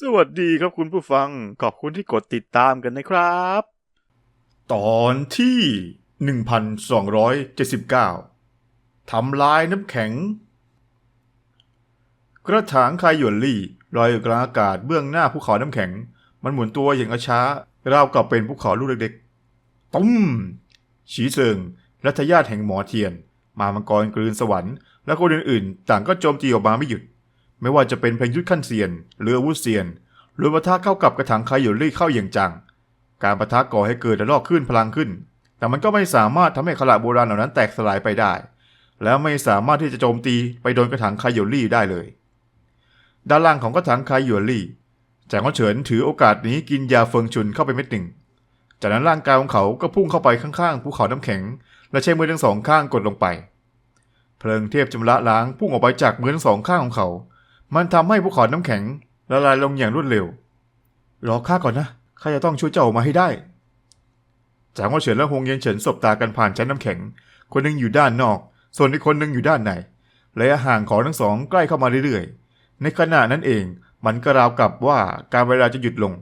สวัสดีครับคุณผู้ฟัง ขอบคุณที่กดติดตามกันนะครับ ตอนที่ 1279 ทำลายน้ำแข็ง กระถางคายหยวนลี่ลอยอยู่กลางอากาศเบื้องหน้าภูเขาน้ำแข็ง มันหมุนตัวอย่างช้าราวกับเป็นภูเขาลูกเล็กๆตุ้มฉีเซิงรัฐญาติแห่งหมอเทียน มามังกรกลืนสวรรค์ และคนอื่นๆ ต่างก็โจมตีออกมาไม่หยุด ไม่ว่าจะเป็นเพลงยุทธขั้นเซียน หรืออาวุธเซียนรวมปะทะเข้ากับกระถางไคายหยวนลี่เข้าอย่างจัง การปะทะก่อให้เกิดระลอกขึ้นพลังขึ้น แต่มันก็ไม่สามารถทำให้ขละโบราณเหล่านั้นแตกสลายไปได้ แล้วไม่สามารถที่จะโจมตีไปโดนกระถางไคายหยวนลี่ได้เลย ด้านล่างของกระถางไคายหยวนลี่แจางเขาเฉินถือโอกาสนี้กินยาเฟิงชุนเข้าไปเม็ดหนึ่ง จากนั้นร่างกายของเขาก็พุ่งเข้าไปข้างๆภูเขาน้ำแข็ง และใช้มือทั้งสองข้างกดลงไป เพลิงเทพจำระล้างพุ่งออกไปจากมือทั้งสองข้างของเขา มันทำให้ภูเขาน้ำแข็งละลายลงอย่างรวดเร็ว รอข้าก่อนนะข้าจะต้องช่วยเจ้าออกมาให้ได้ จางว่าเฉินและฮงเย็นเฉินสบตากันผ่านชั้นน้ำแข็ง คนหนึ่งอยู่ด้านนอก ส่วนอีกคนหนึ่งอยู่ด้านในระยะห่างของทั้งสองใกล้เข้ามาเรื่อยๆ ในขณะนั้นเองมันก็ราวกับว่าการเวลาจะหยุดลง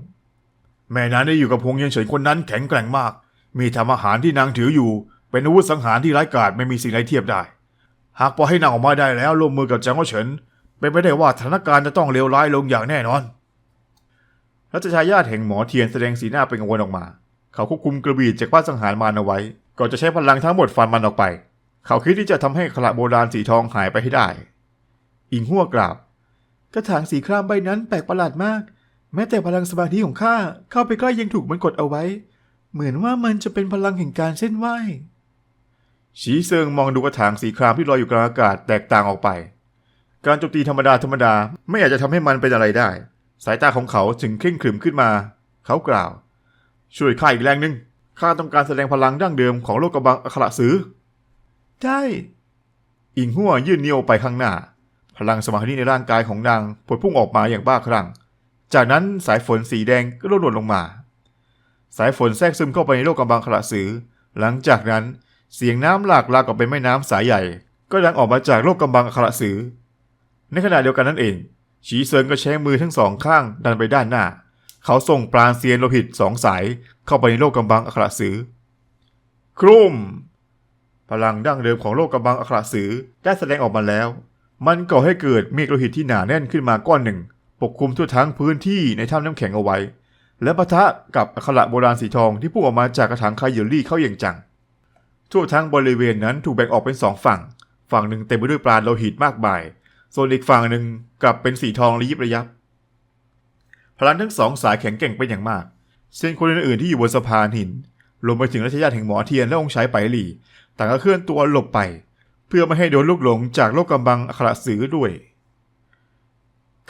แม่นั้นได้อยู่กับฮงเย็นเฉินคนนั้นแข็งแกร่งมาก มีทำอาหารที่นางถืออยู่ เป็นอาวุธสังหารที่ร้ายกาจไม่มีสิ่งใดเทียบได้ หากปล่อยให้นางออกมาได้แล้วร่วมมือกับจางว่าเฉิน เป็นไปได้ว่าสถานการณ์จะต้องเลวร้ายลงอย่างแน่นอน รัชชายาทแห่งหมอเทียนแสดงสีหน้าเป็นกังวลออกมา เขาควบคุมกระบี่จากบ้าสังหารมารเอาไว้ก่อนจะใช้พลังทั้งหมดฟันมันออกไป เขาคิดที่จะทำให้ขละโบราณสีทองหายไปให้ได้ อิงหัวกล่าวกระถางสีครามใบนั้นแปลกประหลาดมาก แม้แต่พลังสมาธิของข้าเข้าไปใกล้ยังถูกมันกดเอาไว้ เหมือนว่ามันจะเป็นพลังแห่งการเส้นไหวฉีเซิงมองดูกระถางสีครามที่ลอยอยู่กลางอากาศแตกต่างออกไป การโจมตีธรรมดาธรรมดาไม่อาจจะทำให้มันเป็นอะไรได้ สายตาของเขาจึงเคร่งขรึมขึ้นมา เขากล่าว ช่วยข้าอีกแรงหนึ่งข้าต้องการแสดงพลังดั้งเดิมของโลกกำบังอัคระซื้อได้ อิงหัวยื่นนิ้วไปข้างหน้า พลังสมาธิในร่างกายของนางผดพุ่งออกมาอย่างบ้าคลั่ง จากนั้นสายฝนสีแดงก็ร่วงหล่นลงมา สายฝนแทรกซึมเข้าไปในโลกกำบังขละสือ หลังจากนั้นเสียงน้ำหลากลากออกเป็นแม่น้ำสายใหญ่ ก็ดังออกมาจากโลกกำบังขละสือ ในขณะเดียวกันนั่นเอง ฉีเซิงก็ใช้มือทั้งสองข้างดันไปด้านหน้า เขาส่งปราณเซียนโลหิตสองสายเข้าไปในโลกกำบังอัคระสือ ครุ่ม พลังดั้งเดิมของโลกกำบังอัคระสือได้แสดงออกมาแล้ว มันก่อให้เกิดเมฆโลหิตที่หนาแน่นขึ้นมาก้อนหนึ่ง ปกคลุมทั่วทั้งพื้นที่ในถ้ำน้ำแข็งเอาไว้ และปะทะกับอัคระโบราณสีทองที่พุ่งออกมาจากกระถางคายเยลลี่เข้าอย่างจัง ทั่วทั้งบริเวณนั้นถูกแบ่งออกเป็นสองฝั่ง ฝั่งหนึ่งเต็มไปด้วยปราณโลหิตมากมาย ส่วนอีกฝั่งหนึ่งกลับเป็นสีทองระยิบระยับ พลังทั้งสองสายแข็งแกร่งเป็นอย่างมากเส้นคนอื่นๆที่อยู่บนสะพานหินรวมไปถึงรัชญาติแห่งหมอเทียนและองค์ชายไปหลี่ ต่างก็เคลื่อนตัวหลบไป เพื่อไม่ให้โดนลูกหลงจากโลกกำบังอัคระสือด้วย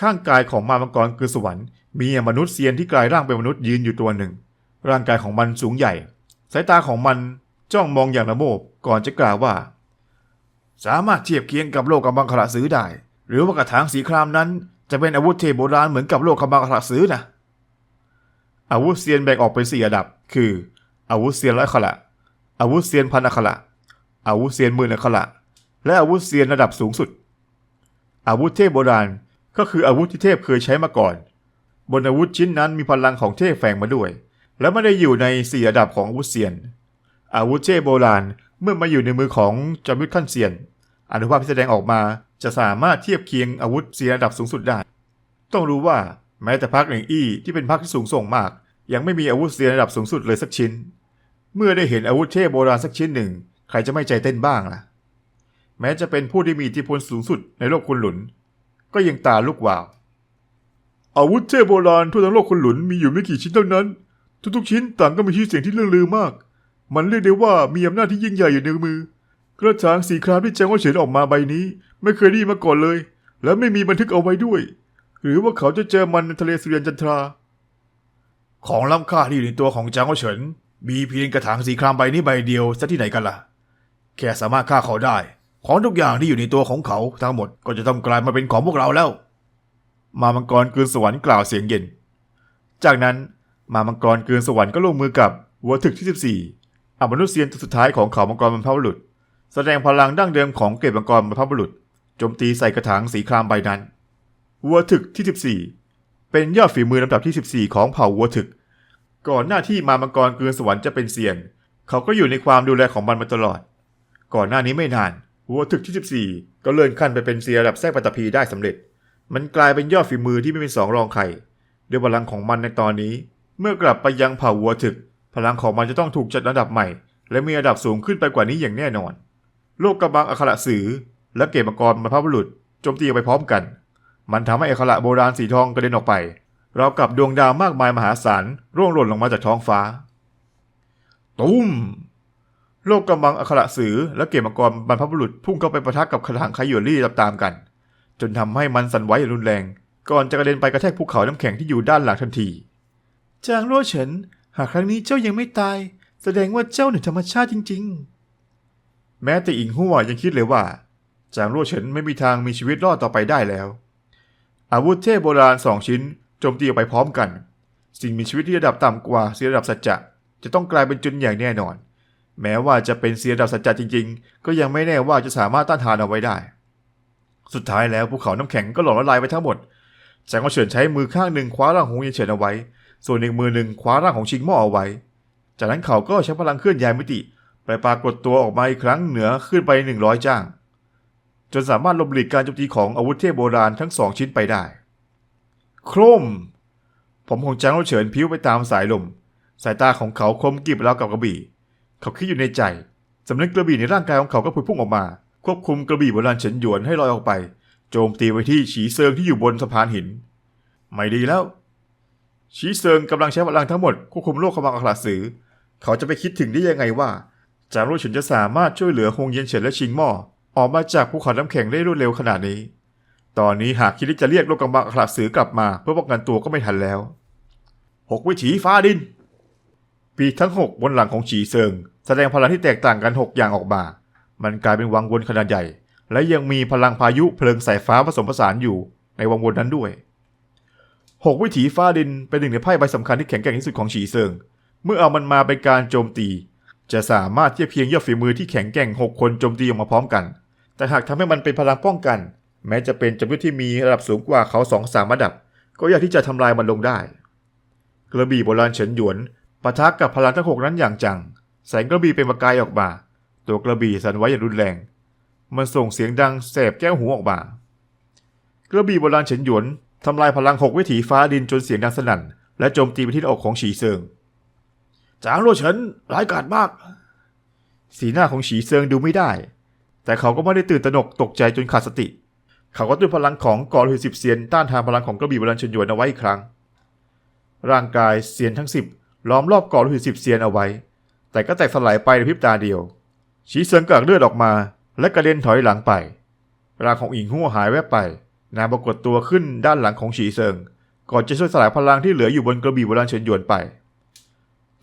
ข้างกายของมามังกรคือสวรรค์มีมนุษย์เซียนที่กลายร่างเป็นมนุษย์ยืนอยู่ตัวหนึ่ง ร่างกายของมันสูงใหญ่ สายตาของมันจ้องมองอย่างละโมบก่อนจะกล่าวว่า สามารถเทียบเคียงกับโลกกำบังขละซื้อได้ หรือว่ากระถางสีครามนั้น จะเป็นอาวุธเทพโบราณเหมือนกับโลกกำบังขละซื้อนะอาวุธเซียนแบ่งออกเป็นสี่ระดับ คือ อาวุธเซียนร้อยขละ อาวุธเซียนพันอัคระอาวุธเซียนหมื่นอัคระและอาวุธเซียนระดับสูงสุด อาวุธเทพโบราณก็คืออาวุธที่เทพเคยใช้มาก่อน บนอาวุธชิ้นนั้นมีพลังของเทพแฝงมาด้วย และไม่ได้อยู่ในสี่ระดับของอาวุธเซียน อาวุธเทพโบราณเมื่อมาอยู่ในมือของจอมยุทธขั้นเซียน อนุภาพที่แสดงออกมาจะสามารถเทียบเคียงอาวุธเซียระดับสูงสุดได้ ต้องรู้ว่าแม้แต่พรรคหนึ่งอี้ที่เป็นพรรคที่สูงส่งมาก ยังไม่มีอาวุธเซียระดับสูงสุดเลยสักชิ้น เมื่อได้เห็นอาวุธเทพโบราณสักชิ้นหนึ่ง ใครจะไม่ใจเต้นบ้างล่ะ แม้จะเป็นผู้ที่มีอิทธิพลสูงสุดในโลกคุณหลุน ก็ยังตาลุกวาว อาวุธเทพโบราณทั่วทั้งโลกคุณหลุนมีอยู่ไม่กี่ชิ้นเท่านั้น ทุกๆ ชิ้นต่างก็มีชื่อเสียงที่เลื่องลือมาก มันเรียกได้ว่ามีอำนาจที่ยิ่งใหญ่อยู่ในมือ กระถางสีครามที่แจ้งว่าเฉินออกมาใบนี้ ไม่เคยได้มาก่อนเลย และไม่มีบันทึกเอาไว้ด้วย หรือว่าเขาจะเจอมันในทะเลสุริยันจันทรา ของล้ำค่าที่อยู่ในตัวของจางโอเฉิน มีเพียงกระถางสีครามใบนี้ใบเดียวซะที่ไหนกันล่ะ แค่สามารถฆ่าเขาได้ ของทุกอย่างที่อยู่ในตัวของเขาทั้งหมดก็จะต้องกลายมาเป็นของพวกเราแล้ว มามังกรกลืนสวรรค์กล่าวเสียงเย็น จากนั้นมามังกรกลืนสวรรค์ก็ลงมือกับวัวถึกที่ 14อมนุษย์เซียนตัวสุดท้ายของเขามังกรบรรพบุรุษ แสดงพลังดั้งเดิมของเกตมังกรบรรพบุรุษโจมตีใส่กระถางสีครามใบนั้น วัวถึกที่ 14 เป็นยอดฝีมือลำดับที่ 14 ของเผ่าวัวถึก ก่อนหน้าที่มามังกรเกือสวรรค์จะเป็นเซียนเขาก็อยู่ในความดูแลของมันมาตลอด ก่อนหน้านี้ไม่นาน วัวถึกที่ 14 ก็เลื่อนขั้นไปเป็นเซียระดับแทรกปัตภีได้สำเร็จ มันกลายเป็นยอดฝีมือที่ไม่เป็นสองรองใครด้วยพลังของมันในตอนนี้ เมื่อกลับไปยังเผ่าวัวถึก พลังของมันจะต้องถูกจัดระดับใหม่ และมีระดับสูงขึ้นไปกว่านี้อย่างแน่นอน โลกกระบังอัคระสือ และเกมมังกรบรรพบุรุษโจมตีไปพร้อมกัน มันทำให้อัคระโบราณสีทองกระเด็นออกไปเรากับดวงดาวมากมายมหาศาลร่วงหล่นลงมาจากท้องฟ้า ตุ้ม โลกกำบังอัคระสือและเกมมังกรบรรพบุรุษพุ่งเข้าไปปะทะกับคลังไคโยรี่ตามๆกัน จนทำให้มันสั่นไหวอย่างรุนแรง ก่อนจะกระเด็นไปกระแทกภูเขาน้ำแข็งที่อยู่ด้านหลังทันทีจางรั่วเฉิน หากครั้งนี้เจ้ายังไม่ตาย แสดงว่าเจ้าเหนือธรรมชาติจริง ๆ แม้แต่อิงหัวยังคิดเลยว่า จางรั่วเฉินไม่มีทางมีชีวิตรอดต่อไปได้แล้ว อาวุธเทพโบราณสองชิ้นโจมตีออกไปพร้อมกัน สิ่งมีชีวิตที่ระดับต่ำกว่าเสียระดับสัจจะจะต้องกลายเป็นจุนอย่างแน่นอน แม้ว่าจะเป็นเสียระดับสัจจะจริง ๆ ก็ยังไม่แน่ว่าจะสามารถต้านทานเอาไว้ได้ สุดท้ายแล้วภูเขาน้ำแข็งก็หล่นละลายไปทั้งหมดจางก็เฉินใช้มือข้างหนึ่งคว้าร่างของเยนเฉินเอาไว้ ส่วนอีกมือหนึ่งคว้าร่างของชิงหม้อเอาไว้ จากนั้นเขาก็ใช้พลังเคลื่อนย้ายมิติ ไปปรากฏตัวออกมาอีกครั้งเหนือขึ้นไปหนึ่งร้อยจ้าง จนสามารถลบหลีกการโจมตีของอาวุธเทพโบราณทั้งสองชิ้นไปได้ โครม ผมของจางโรเฉินพิ้วไปตามสายลม สายตาของเขาคมกริบแล้วกับกระบี่ เขาคิดอยู่ในใจสำนึกกระบี่ในร่างกายของเขาก็พุ่งพุ่งออกมา ควบคุมกระบี่โบราณเฉินหยวนให้ลอยออกไป โจมตีไปที่ฉีเซิงที่อยู่บนสะพานหิน ไม่ดีแล้ว ฉีเซิงกำลังใช้พลังทั้งหมดควบคุมโลกขมังอัคราสือ เขาจะไปคิดถึงได้ยังไงว่า จางโรเฉินจะสามารถช่วยเหลือฮงเย็นเฉินและชิงหม้อออกมาจากภูเขาน้ำแข็งได้รวดเร็วขนาดนี้ ตอนนี้หากคิดที่จะเรียกโลกกำบังอัคราสือกลับมาเพื่อป้องกันตัวก็ไม่ทันแล้วหกวิถีฟ้าดิน ปีทั้งหกบนหลังของฉีเซิง แสดงพลังที่แตกต่างกันหกอย่างออกมา มันกลายเป็นวังวนขนาดใหญ่ และยังมีพลังพายุเพลิงสายฟ้าผสมผสานอยู่ในวังวนนั้นด้วยหกวิถีฟ้าดินเป็นหนึ่งในไพ่ใบสำคัญที่แข็งแกร่งที่สุดของฉีเซิง เมื่อเอามันมาเป็นการโจมตี จะสามารถเทียบเพียงยอดฝีมือที่แข็งแกร่งหกคนโจมตีออกมาพร้อมกัน แต่หากทำให้มันเป็นพลังป้องกัน แม้จะเป็นจำนวนที่มีระดับสูงกว่าเขาสอสามระดับ ก็ยากที่จะทำลายมันลงได้ กระบี่โบราณเฉินหยวนปะทะกับพลังทั้งหกนั้นอย่างจัง แสงกระบี่เป็นประกายออกมา ตัวกระบี่สั่นไหวอย่างรุนแรง มันส่งเสียงดังแสบแก้วหูออกมา กระบี่โบราณเฉินหยวนทำลายพลังหกวิถีฟ้าดินจนเสียงดังสนั่น และโจมตีไปที่หน้าอกของฉีเซิง จางโรเฉินร้ายกาจมาก สีหน้าของฉีเซิงดูไม่ได้ แต่เขาก็ไม่ได้ตื่นตระหนกตกใจจนขาดสติ เขาก็ด้วยพลังของกอลุยสิบเซียนต้านทานพลังของกระบี่โบราณเฉินหยวนเอาไว้อีกครั้ง ร่างกายเซียนทั้งสิบล้อมรอบกอลุยสิบเซียนเอาไว้ แต่ก็แตกสลายไปในพริบตาเดียว ฉีเซิงกากเลือดออกมา และกระเด็นถอยหลังไปร่างของอิงหัวหายแวบไป นางปรากฏตัวขึ้นด้านหลังของฉีเซิง ก่อนจะช่วยสลายพลังที่เหลืออยู่บนกระบี่โบราณเฉินหยวนไป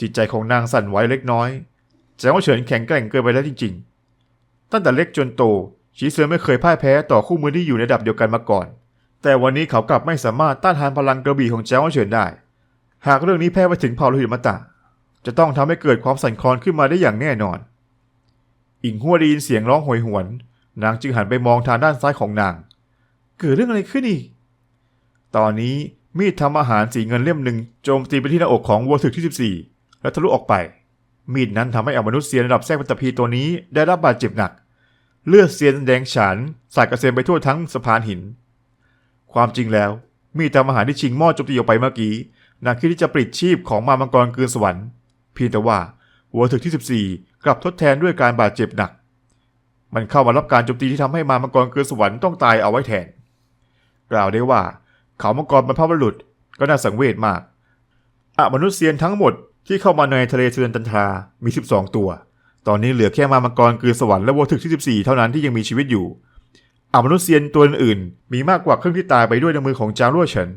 จิตใจของนางสั่นไหวเล็กน้อยแสดงว่าเฉินแข็งแกร่งเกินไปแล้วจริงๆ ตั้งแต่เล็กจนโตฉีเซิงไม่เคยพ่ายแพ้ต่อคู่มือที่อยู่ในระดับเดียวกันมาก่อน แต่วันนี้เขากลับไม่สามารถต้านทานพลังกระบี่ของเจ้าเฉินได้ หากเรื่องนี้แพร่ไปถึงเผ่าลหิตมาตะ จะต้องทำให้เกิดความสั่นคลอนขึ้นมาได้อย่างแน่นอน อิงหัวได้ยินเสียงร้องโหยหวน นางจึงหันไปมองทางด้านซ้ายของนาง เกิดเรื่องอะไรขึ้นอีก ตอนนี้มีดทำอาหารสีเงินเล่มหนึ่งโจมตีไปที่หน้าอกของวัวถึกที่ 14 และทะลุออกไป มีดนั้นทำให้อมนุษย์เซียนระดับแทรกปัตตภีตัวนี้ได้รับบาดเจ็บหนัก เลือดเซียนแดงฉานสาดกระเซ็นไปทั่วทั้งสะพานหิน ความจริงแล้ว มีดทำอาหารที่ชิงหม้อโจมตีออกไปเมื่อกี้นาคิดที่จะปลิดชีพของมามังกรเกืนสวรรค์เพียงแต่ว่าหัวถึกที่ 14 กลับทดแทนด้วยการบาดเจ็บหนัก มันเข้ามารับการโจมตีที่ทำให้มามังกรเกืนสวรรค์ต้องตายเอาไว้แทน กล่าวได้ว่า เขามังกรบรรพบุรุษก็น่าสังเวชมากอมนุษย์เซียนทั้งหมด ที่เข้ามาในทะเลเซนตันทรามี 12 ตัว ตอนนี้เหลือแค่มามังกรเกืนสวรรค์และวัวถึกที่14 เท่านั้นที่ยังมีชีวิตอยู่อะมนุษย์เซียนตัวอื่นมีมากกว่าครึ่งที่ตายไปด้วยในมือของจางรั่วเฉิน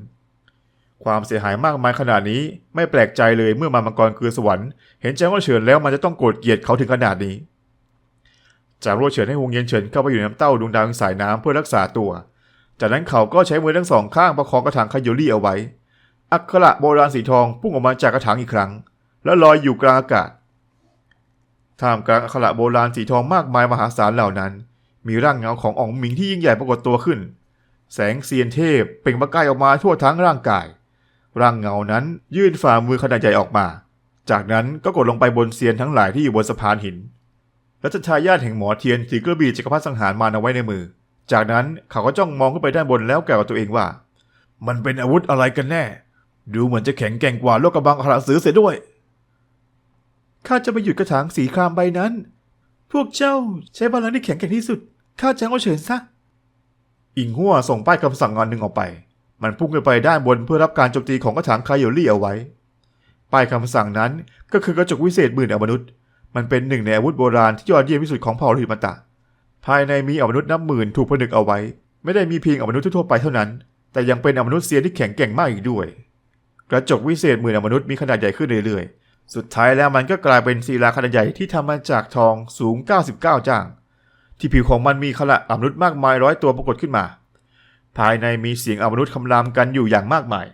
ความเสียหายมากมายขนาดนี้ไม่แปลกใจเลยเมื่อมามังกรคือสวรรค์เห็นจางรั่วเฉินแล้วมันจะต้องโกรธเกลียดเขาถึงขนาดนี้จางรั่วเฉินให้วงเย็นเฉินเข้าไปอยู่ในน้ำเต้าดวงดาวสายน้ำเพื่อรักษาตัว จากนั้นเขาก็ใช้มือทั้งสองข้างประคองกระถางคาโยลี่เอาไว้ อักขระโบราณสีทองพุ่งออกมาจากกระถางอีกครั้ง แล้วลอยอยู่กลางอากาศ ท่ามกลางอักขระโบราณสีทองมากมายมหาศาลเหล่านั้น มีร่างเงาของอ๋องหมิงที่ยิ่งใหญ่ปรากฏตัวขึ้น แสงเซียนเทพเปล่งประกายออกมาทั่วทั้งร่างกาย ร่างเงานั้นยื่นฝ่ามือขนาดใหญ่ออกมา จากนั้นก็กดลงไปบนเซียนทั้งหลายที่อยู่บนสะพานหิน รัชทายาทแห่งหมอเทียนถือกระบี่จักรพรรดิสังหารมารเอาไว้ในมือ จากนั้นเขาก็จ้องมองขึ้นไปด้านบนแล้วกล่าวกับตัวเองว่า มันเป็นอาวุธอะไรกันแน่ ดูเหมือนจะแข็งแกร่งกว่าโลกกระบังขลาสือเสียด้วย ข้าจะไปหยุดกระถางสีครามใบนั้น พวกเจ้าใช้พลังที่แข็งแกร่งที่สุดข้าจะเอาเฉินซะ อิงหัวส่งป้ายคำสั่งงานหนึ่งออกไป มันพุ่งขึ้นไปด้านบนเพื่อรับการโจมตีของกระถางคายโยลี่เอาไว้ ป้ายคำสั่งนั้นก็คือกระจกวิเศษหมื่นอมนุษย์ มันเป็นหนึ่งในอาวุธโบราณที่ยอดเยี่ยมที่สุดของเผ่าลิมันตะ ภายในมีอมนุษย์นับหมื่นถูกผนึกเอาไว้ ไม่ได้มีเพียงอมนุษย์ทั่วไปเท่านั้น แต่ยังเป็นอมนุษย์เซียนที่แข็งแกร่งมากอีกด้วย กระจกวิเศษหมื่นอมนุษย์มีขนาดใหญ่ขึ้นเรื่อยๆ สุดท้ายแล้วมันก็กลายเป็นศิลาขนาดใหญ่ที่ทำมาจากทองสูง 99 จ้าง ที่ผิวของมันมีขละอมนุษย์มากมายร้อยตัวปรากฏขึ้นมา ภายในมีเสียงอมนุษย์คำรามกันอยู่อย่างมากมาย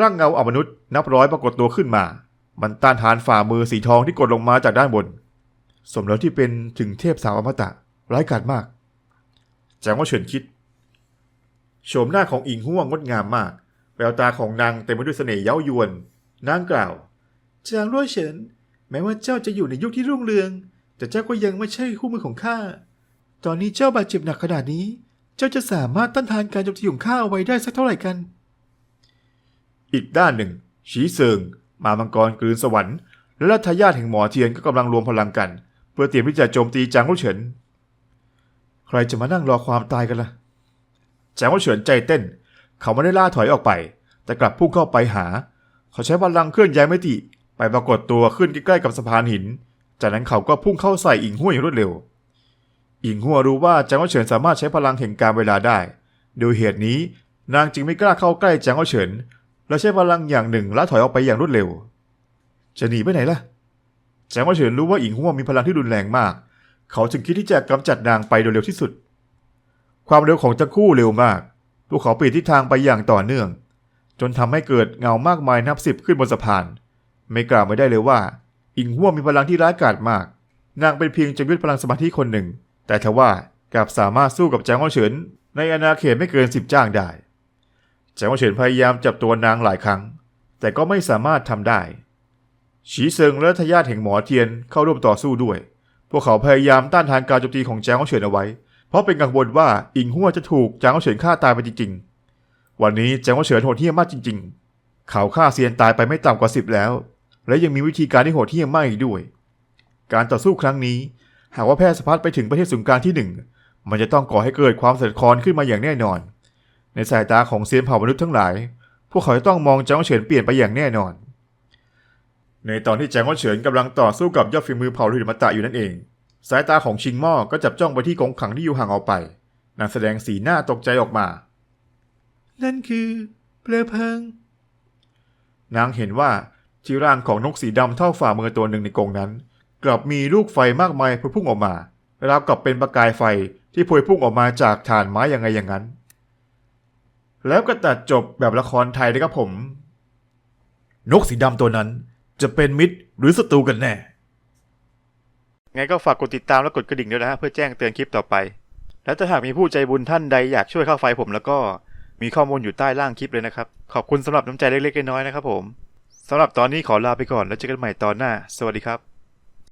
ร่างเงาอมนุษย์นับร้อยปรากฏตัวขึ้นมา มันต้านทานฝ่ามือสีทองที่กดลงมาจากด้านบน สมแล้วที่เป็นถึงเทพสาวอมตะร้ายกาจมากแจงว่าเฉินคิดโฉมหน้าของอิงห่วงงดงามมาก แววตาของนางเต็มไปด้วยเสน่ห์เย้ายวน นางกล่าว จางรั่วเฉิน แม้ว่าเจ้าจะอยู่ในยุคที่รุ่งเรือง แต่เจ้าก็ยังไม่ใช่คู่มือของข้า ตอนนี้เจ้าบาดเจ็บหนักขนาดนี้ เจ้าจะสามารถต้านทานการโจมตีของข้าเอาไว้ได้สักเท่าไหร่กัน อีกด้านหนึ่งฉีเซิง มามังกรกลืนสวรรค์ และรัฐายาทแห่งหมอเทียนก็กำลังรวมพลังกัน เพื่อเตรียมที่จะโจมตีจางรุ่เฉิน ใครจะมานั่งรอความตายกันล่ะ จางรุ่เฉินใจเต้น เขาไม่ได้ล่าถอยออกไป แต่กลับพุ่งเข้าไปหา เขาใช้พลังเคลื่อนย้ายมิติ ไปปรากฏตัวขึ้นใกล้ๆกับสะพานหิน จากนั้นเขาก็พุ่งเข้าใส่อิงหัวอย่างรวดเร็ว อิงหัวรู้ว่าจางเหว่าเฉินสามารถใช้พลังแห่งการเวลาได้ โดยเหตุนี้นางจึงไม่กล้าเข้าใกล้จางเหว่าเฉิน และใช้พลังอย่างหนึ่งล่าถอยออกไปอย่างรวดเร็ว จะหนีไปไหนล่ะ จางเหว่าเฉินรู้ว่าอิงหัวมีพลังที่รุนแรงมาก เขาจึงคิดที่จะกำจัดนางไปโดยเร็วที่สุด ความเร็วของทั้งคู่เร็วมาก พวกเขาเปลี่ยนทิศทางไปอย่างต่อเนื่อง จนทำให้เกิดเงามากมายนับสิบขึ้นบนสะพาน ไม่กล่าวไม่ได้เลยว่า อิงหัวมีพลังที่ร้ายกาจมาก นางเป็นเพียงจอมยุทธพลังสมาธิคนหนึ่ง แต่ทว่ากลับสามารถสู้กับแจงว่าเฉินในอาณาเขตไม่เกินสิบจ้างได้แจงว่าเฉินพยายามจับตัวนางหลายครั้ง แต่ก็ไม่สามารถทำได้ฉีเซิงและทายาทแห่งหมอเทียนเข้าร่วมต่อสู้ด้วย พวกเขาพยายามต้านทานการโจมตีของแจงว่าเฉินเอาไว้ เพราะเป็นกังวลว่าอิงหัวจะถูกแจงว่าเฉินฆ่าตายไปจริงๆวันนี้แจงว่าเฉินโหดเหี้ยมมากจริง ๆ เขาฆ่าเซียนตายไปไม่ต่ำกว่าสิบแล้ว และยังมีวิธีการที่โหดเหี้ยมมากอีกด้วย การต่อสู้ครั้งนี้ หากว่าแพร่สะพัดไปถึงประเทศศูนย์กลางที่หนึ่งมันจะต้องก่อให้เกิดความสั่นคลอนขึ้นมาอย่างแน่นอน ในสายตาของเซียนเผ่ามนุษย์ทั้งหลาย พวกเขาจะต้องมองจางเหว่าเฉินเปลี่ยนไปอย่างแน่นอน ในตอนที่จางเหว่าเฉินกำลังต่อสู้กับยอดฝีมือเผ่าลิมตะอยู่นั่นเอง สายตาของชิงม่อก็จับจ้องไปที่กองขังที่อยู่ห่างออกไปนางแสดงสีหน้าตกใจออกมา นั่นคือเปลวเพลิง นางเห็นว่า ที่ร่างของนกสีดำเท่าฝ่ามือตัวหนึ่งในกรงนั้น กลับมีลูกไฟมากมายพวยพุ่งออกมาราวกับเป็นประกายไฟที่พวยพุ่งออกมาจากฐานไม้ยังไงอย่างนั้น แล้วก็ตัดจบแบบละครไทยเลยครับผม นกสีดำตัวนั้นจะเป็นมิตรหรือศัตรูกันแน่ ไงก็ฝากกดติดตามและกดกระดิ่งด้วยนะฮะเพื่อแจ้งเตือนคลิปต่อไป และถ้าหากมีผู้ใจบุญท่านใดอยากช่วยค่าไฟผมแล้วก็มีข้อมูลอยู่ใต้ล่างคลิปเลยนะครับ ขอบคุณสำหรับน้ำใจเล็กๆน้อยๆนะครับผม สำหรับตอนนี้ขอลาไปก่อนแล้วเจอกันใหม่ตอนหน้า สวัสดีครับ